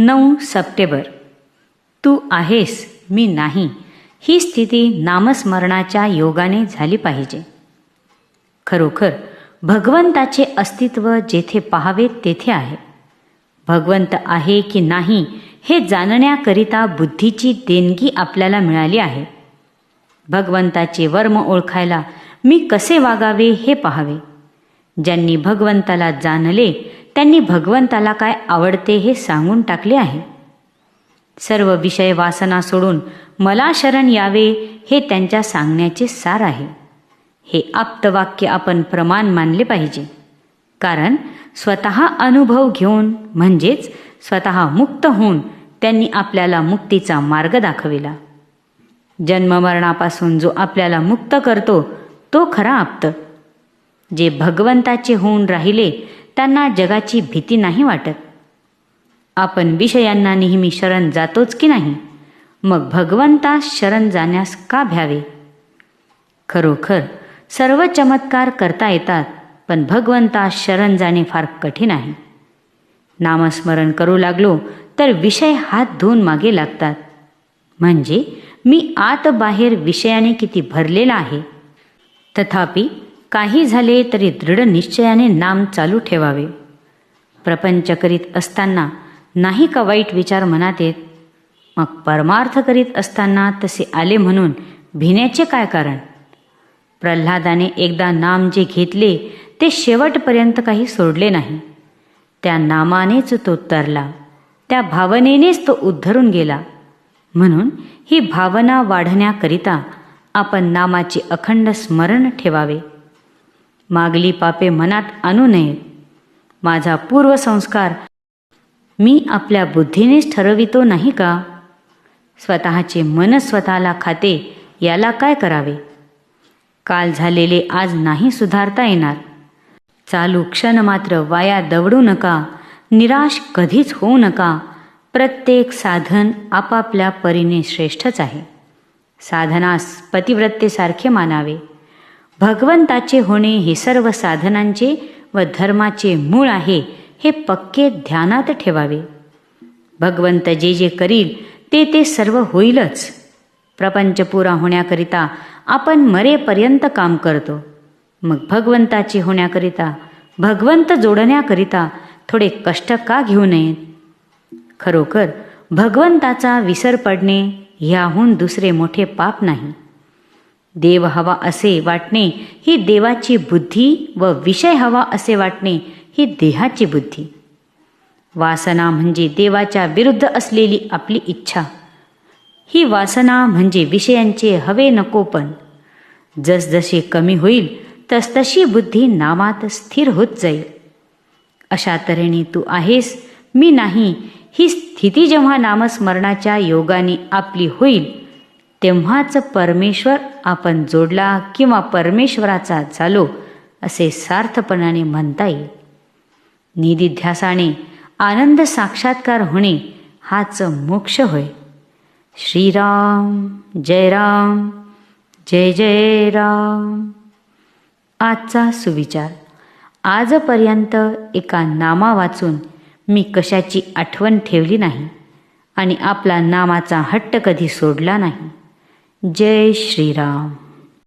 नऊ सप्टेंबर. तू आहेस मी नाही. ही स्थिती नामस्मरणाच्या योगाने झाली पाहिजे. खरोखर भगवंताचे अस्तित्व जेथे पाहावे तेथे आहे. भगवंत आहे की नाही हे जाणण्याकरिता बुद्धीची देणगी आपल्याला मिळाली आहे. भगवंताचे वर्म ओळखायला मी कसे वागावे हे पाहावे. ज्यांनी भगवंताला जाणले त्यांनी भगवंताला काय आवडते हे सांगून टाकले आहे. सर्व विषय वासना सोडून मला शरण यावे हे त्यांच्या सांगण्याचे सार आहे. हे आप्तवाक्य आपण प्रमाण मानले पाहिजे. कारण स्वतः अनुभव घेऊन म्हणजेच स्वतः मुक्त होऊन त्यांनी आपल्याला मुक्तीचा मार्ग दाखविला. जन्ममरणापासून जो आपल्याला मुक्त करतो तो खरा आप्त. जे भगवंताचे होऊन राहिले त्यांना जगाची भीती नाही वाटत. आपण विषयांना नेहमी शरण जातोच की नाही? मग भगवंतास शरण जाण्यास का भ्यावे? खरोखर सर्व चमत्कार करता येतात पण भगवंतास शरण जाणे फार कठीण आहे. नामस्मरण करू लागलो तर विषय हात धुवून मागे लागतात. म्हणजे मी आत बाहेर विषयाने किती भरलेला आहे? तथापि काही झाले तरी दृढ निश्चयाने नाम चालू ठेवावे. प्रपंच करीत असताना नाही का वाईट विचार मनात येत? मग परमार्थ करीत असताना तसे आले म्हणून भिण्याचे काय कारण? प्रल्हादाने एकदा नाम जे घेतले ते शेवटपर्यंत काही सोडले नाही. त्या नामानेच तो तरला त्या भावनेनेच तो उद्धरून गेला. म्हणून ही भावना वाढण्याकरिता आपण नामाचे अखंड स्मरण ठेवावे. मागली पापे मनात आणू नयेत माझा पूर्वसंस्कार मी आपल्या बुद्धीनेच ठरवितो नाही का? स्वतःचे मन स्वतःला खाते याला काय करावे? काल झालेले आज नाही सुधारता येणार. चालू क्षण मात्र वाया दवडू नका निराश कधीच होऊ नका. प्रत्येक साधन आपापल्या परीने श्रेष्ठच आहे. साधनास पतिव्रत्तेसारखे मानावे. भगवंताचे होणे हे सर्व साधनांचे व धर्माचे मूळ आहे हे पक्के ध्यानात ठेवावे. भगवंत जे जे करील ते ते सर्व होईलच. प्रपंच पुरा होण्याकरिता आपण मरेपर्यंत काम करतो. मग भगवंताचे होण्याकरिता भगवंत जोडण्याकरिता थोडे कष्ट का घेऊ नयेत? खरोखर भगवंताचा विसर पडणे ह्याहून दुसरे मोठे पाप नाही. देव हवा असे वाटणे ही देवाची बुद्धी व विषय हवा असे वाटणे ही देहाची बुद्धी. वासना म्हणजे देवाच्या विरुद्ध असलेली आपली इच्छा. ही वासना म्हणजे विषयांचे हवे नकोपण जसजशी कमी होईल तसतशी बुद्धी नामात स्थिर होत जाईल. अशा तऱ्हेने तू आहेस मी नाही ही स्थिती जेव्हा नामस्मरणाच्या योगाने आपली होईल तेव्हाच परमेश्वर आपण जोडला किंवा परमेश्वराचा झालो असे सार्थपणाने म्हणता येईल. निधिध्यासाने आनंद साक्षात्कार होणे हाच मोक्ष होय. श्रीराम जय राम जय जय राम. आजचा सुविचार. आजपर्यंत एका नामा वाचून मी कशाची आठवण ठेवली नाही आणि आपला नामाचा हट्ट कधी सोडला नाही. जय श्रीराम.